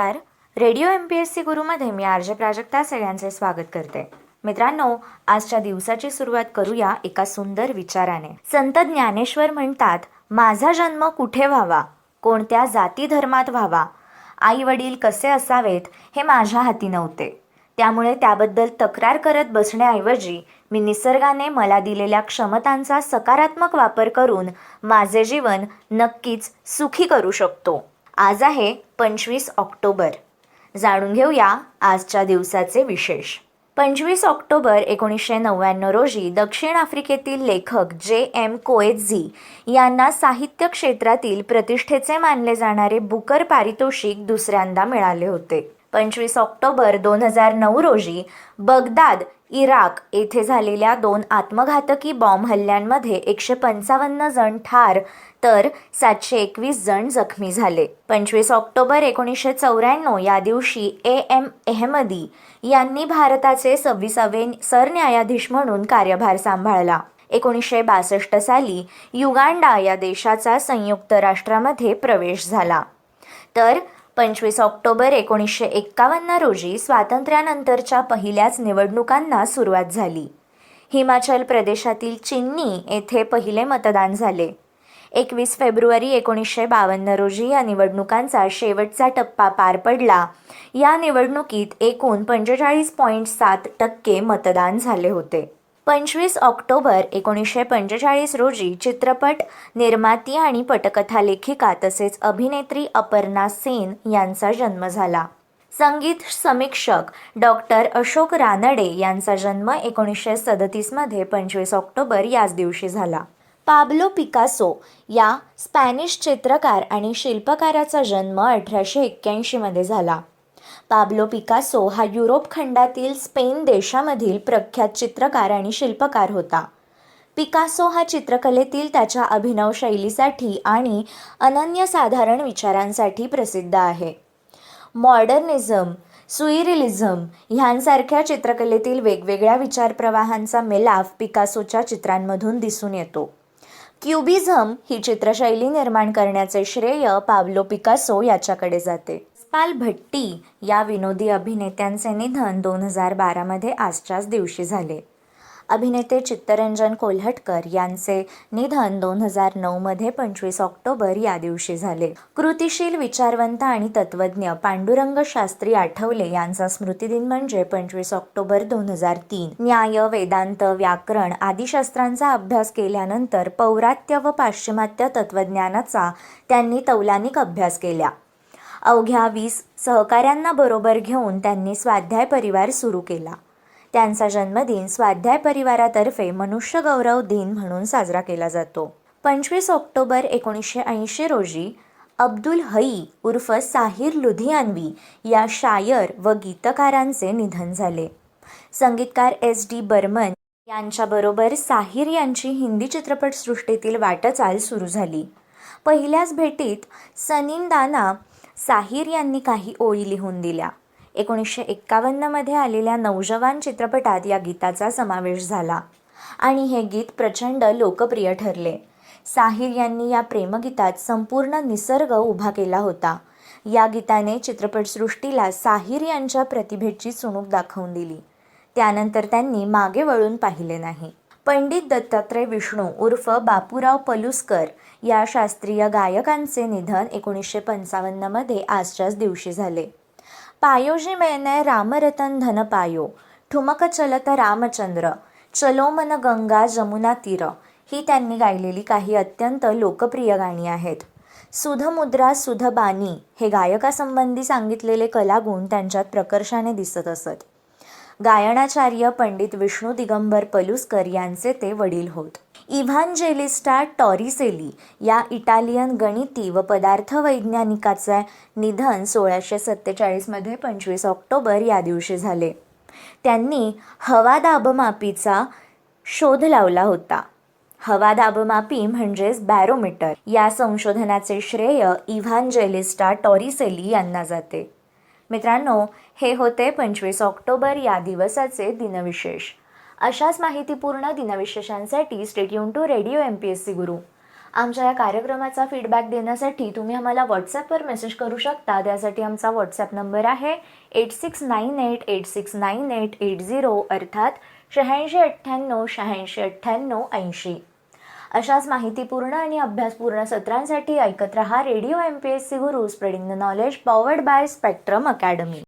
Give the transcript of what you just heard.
नमस्कार. Radio M P S C गुरुमध्ये मी आर्ज प्राजक्ता सगळ्यांचे स्वागत करते. मित्रांनो आजच्या दिवसाची सुरुवात करूया एका सुंदर विचाराने. संत ज्ञानेश्वर म्हणतात माझा जन्म कुठे व्हावा? कोणत्या जाती धर्मात व्हावा? आई वडील कसे असावेत हे माझ्या हाती नव्हते. त्यामुळे त्याबद्दल तक्रार करत बसण्याऐवजी मी निसर्गाने मला दिलेल्या क्षमतांचा सकारात्मक वापर करून माझे जीवन नक्कीच सुखी करू शकतो. आज आहे पंचवीस ऑक्टोबर. जाणून घेऊया आजच्या दिवसाचे विशेष. पंचवीस ऑक्टोबर एकोणीसशे नव्याण्णव रोजी दक्षिण आफ्रिकेतील लेखक जे एम कोएझी यांना साहित्य क्षेत्रातील प्रतिष्ठेचे मानले जाणारे बुकर पारितोषिक दुसऱ्यांदा मिळाले होते. पंचवीस ऑक्टोबर दोन हजार नऊ रोजी बगदाद इराक येथे झालेल्या दोन आत्मघातकी बॉम्ब हल्ल्यांमध्ये एकशे पंचावन्न जण ठार तर सातशे एकवीस जण जखमी झाले. पंचवीस ऑक्टोबर एकोणीसशे चौऱ्याण्णव या दिवशी ए. एम. अहमदी यांनी भारताचे सव्वीसावे सरन्यायाधीश म्हणून कार्यभार सांभाळला. एकोणीसशे बासष्ट साली युगांडा या देशाचा संयुक्त राष्ट्रामध्ये प्रवेश झाला. तर पंचवीस ऑक्टोबर एकोणीसशे एक्कावन्न रोजी स्वातंत्र्यानंतरच्या पहिल्याच निवडणुकांना सुरुवात झाली. हिमाचल प्रदेशातील चिन्नी येथे पहिले मतदान झाले. एकवीस फेब्रुवारी एकोणीसशे बावन्न रोजी या निवडणुकांचा शेवटचा टप्पा पार पडला. या निवडणुकीत एकूण पंचेचाळीस पॉईंट सात टक्के मतदान झाले होते. पंचवीस ऑक्टोबर एकोणीसशे पंचेचाळीस रोजी चित्रपट निर्माती आणि पटकथा लेखिका तसेच अभिनेत्री अपर्णा सेन यांचा जन्म झाला. संगीत समीक्षक डॉक्टर अशोक रानडे यांचा जन्म एकोणीसशे सदतीसमध्ये पंचवीस ऑक्टोबर याच दिवशी झाला. पाब्लो पिकासो या स्पॅनिश चित्रकार आणि शिल्पकाराचा जन्म अठराशे एक्क्याऐंशीमध्ये झाला. पाब्लो पिकासो हा युरोप खंडातील स्पेन देशामधील प्रख्यात चित्रकार आणि शिल्पकार होता. पिकासो हा चित्रकलेतील त्याच्या अभिनव शैलीसाठी आणि अनन्यसाधारण विचारांसाठी प्रसिद्ध आहे. मॉडर्निझम सुईरिलिझम ह्यांसारख्या चित्रकलेतील वेगवेगळ्या विचारप्रवाहांचा मेलाफ पिकासोच्या चित्रांमधून दिसून येतो. क्युबिझम ही चित्रशैली निर्माण करण्याचे श्रेय पावलो पिकासो याच्याकडे जाते. स्पाल भट्टी या विनोदी अभिनेत्यांचे निधन दोन हजार बारामध्ये आजच्याच दिवशी झाले. अभिनेते चित्तरंजन कोल्हटकर यांचे निधन दोन हजार नऊमध्ये पंचवीस ऑक्टोबर या दिवशी झाले. कृतिशील विचारवंत आणि तत्वज्ञ पांडुरंग शास्त्री आठवले यांचा स्मृतिदिन म्हणजे पंचवीस ऑक्टोबर दोन हजार तीन. न्याय वेदांत व्याकरण आदी शास्त्रांचा अभ्यास केल्यानंतर पौरात्य व पाश्चिमात्य तत्वज्ञानाचा त्यांनी तौलानिक अभ्यास केला. अवघ्या वीस सहकाऱ्यांना बरोबर घेऊन त्यांनी स्वाध्याय परिवार सुरू केला. त्यांचा जन्मदिन स्वाध्याय परिवारातर्फे मनुष्य गौरव दिन म्हणून साजरा केला जातो. पंचवीस ऑक्टोबर एकोणीसशे ऐंशी रोजी अब्दुल हई उर्फ साहिर लुधियानवी या शायर व गीतकारांचे निधन झाले. संगीतकार एस डी बर्मन यांच्याबरोबर साहिर यांची हिंदी चित्रपटसृष्टीतील वाटचाल सुरू झाली. पहिल्याच भेटीत सनिंदाना साहिर यांनी काही ओळी लिहून दिल्या. एकोणीसशे एक्कावन्नमध्ये आलेल्या नौजवान चित्रपटात या गीताचा समावेश झाला आणि हे गीत प्रचंड लोकप्रिय ठरले. साहिर यांनी या प्रेमगीतात संपूर्ण निसर्ग उभा केला होता. या गीताने चित्रपटसृष्टीला साहिर यांच्या प्रतिभेची चुणूक दाखवून दिली. त्यानंतर त्यांनी मागे वळून पाहिले नाही. पंडित दत्तात्रय विष्णू उर्फ बापूराव पलुसकर या शास्त्रीय गायकांचे निधन एकोणीसशे पंचावन्नमध्ये आजच्याच दिवशी झाले. पायोजी मेनय रामरतन धन पायो ठुमक चलत रामचंद्र चलोमन गंगा जमुना तीर ही त्यांनी गायलेली काही अत्यंत लोकप्रिय गाणी आहेत. सुधमुद्रा सुधबानी हे गायकासंबंधी सांगितलेले कलागुण त्यांच्यात प्रकर्षाने दिसत असत. गायनाचार्य पंडित विष्णू दिगंबर पलुस्कर यांचे ते वडील होत. इव्हांजेलिस्टा टॉरिसेली या इटालियन गणिती व पदार्थ वैज्ञानिकाचे निधन सोळाशे सत्तेचाळीसमध्ये पंचवीस ऑक्टोबर या दिवशी झाले. त्यांनी हवा दाबमापीचा शोध लावला होता. हवा दाबमापी म्हणजेच बॅरोमीटर या संशोधनाचे श्रेय इव्हांजेलिस्टा टॉरिसेली यांना जाते. मित्रांनो हे होते पंचवीस ऑक्टोबर या दिवसाचे दिनविशेष. अशाच माहितीपूर्ण दिनविशेषांसाठी stay tuned to radio M P S C Guru आमच्या या कार्यक्रमाचा फीडबॅक देण्यासाठी तुम्ही आम्हाला व्हॉट्सॲपवर मेसेज करू शकता. त्यासाठी आमचा व्हॉट्सॲप नंबर आहे eight six nine eight eight six nine eight eight zero अर्थात शहाऐंशी अठ्ठ्याण्णव शहाऐंशी अठ्ठ्याण्णव ऐंशी. अशाच माहितीपूर्ण आणि अभ्यासपूर्ण सत्रांसाठी ऐकत रहा radio M P S C Guru spreading the knowledge powered by Spectrum academy